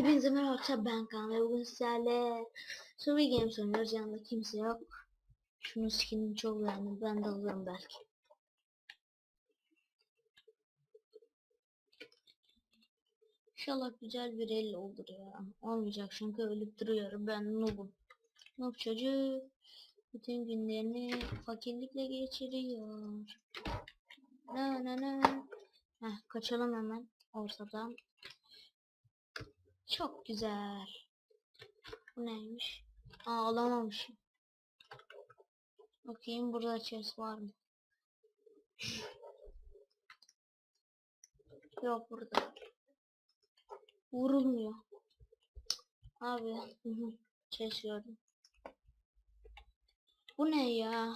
Hepinize merhaba arkadaşlar ben Kaan ve bugün sizlerle Survey Games oynuyoruz. Yanında kimse yok. Şunun skinini çok beğendim. Ben de alırım belki. İnşallah güzel bir el olur ya. Olmayacak çünkü ölüp duruyorum. Ben noobum. Noob çocuk Bütün günlerini fakirlikle geçiriyor. Na na na. Heh, kaçalım hemen ortadan çok güzel. Bu neymiş? Aa alamamışım. Bakayım burada chest var mı? Yok burada. Vurulmuyor. Abi. chest gördüm. Bu ne ya?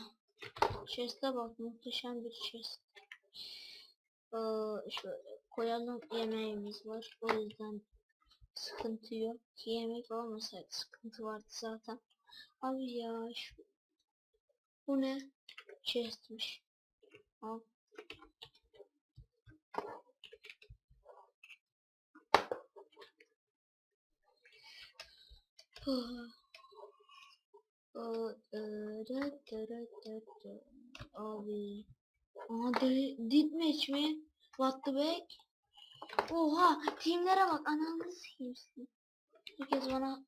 Chest'e bak muhteşem bir chest. Ee, şöyle koyalım yemeğimiz var. O yüzden sıkıntı yok. Ki yemek olmasaydı sıkıntı vardı zaten. Abi ya şu... Bu ne? Chest'miş. Al. Abi. Aha ditmeç mi? What the heck? Oha teamlere bak ananı sikeyim. Herkes bana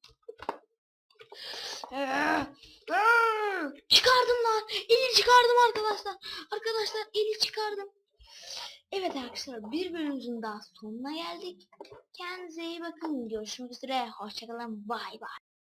çıkardım lan. Eli çıkardım arkadaşlar. Arkadaşlar eli çıkardım. Evet arkadaşlar bir bölümümüzün daha sonuna geldik. Kendinize iyi bakın. Görüşmek üzere. Hoşçakalın. Bay bay.